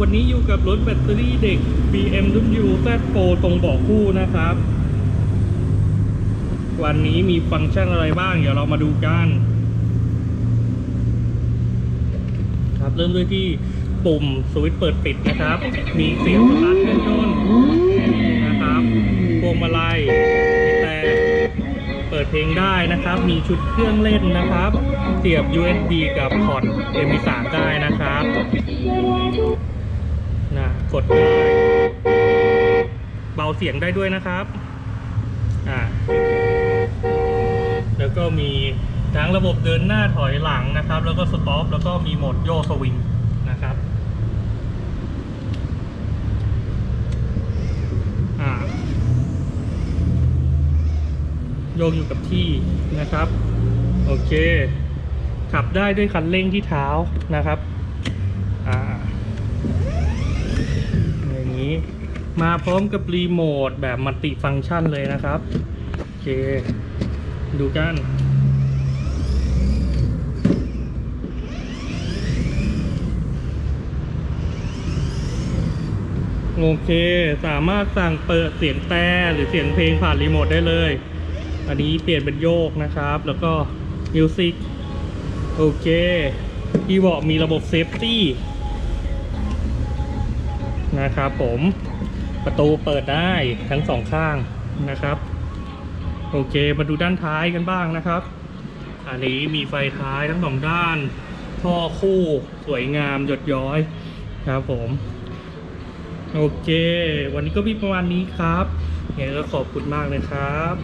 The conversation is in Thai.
วันนี้อยู่กับรถแบตเตอรี่เด็ก BMW Z4 ตรงเบอกคู่นะครับ วันนี้มีฟังก์ชันอะไรบ้าง เดี๋ยวเรามาดูกัน ครับเริ่มด้วยที่ปุ่มสวิตช์เปิดปิดนะครับ มีเสียงสตาร์ทเครื่องยนต์นะครับพวงมาลัยมีแต่เปิดเพลงได้นะครับ มีชุดเครื่องเล่นนะครับ เสียบ USB กับพอร์ต MP3 ได้นะครับ นะกดได้เบาเสียงได้ด้วยนะครับอ่าแล้วก็มีทั้งระบบเดินหน้าถอยหลังนะครับ แล้วก็สต็อปแล้วก็มีโหมดโยกสวิงนะครับโยกอยู่กับที่นะครับ โอเค ขับได้ด้วยคันเร่งที่เท้านะครับ อ่า มาพร้อมกับรีโมทแบบมัลติฟังก์ชันเลยนะครับ โอเค ดูกันโอเค สามารถสั่งเปิดเสียงแต่หรือเสียงเพลงผ่านรีโมทได้เลย อันนี้เปลี่ยนเป็นโยกนะครับ แล้วก็มิวสิกโอเคที่บอกมีระบบเซฟตี้นะครับผม ประตูเปิดได้ทั้งสองข้างนะครับ โอเคมาดูด้านท้ายกันบ้างนะครับ อันนี้มีไฟท้ายทั้งสองด้าน ท่อคู่สวยงามหยดย้อยครับผม โอเค วันนี้ก็มีประมาณนี้ครับยังไงก็ขอบคุณมากเลยครับ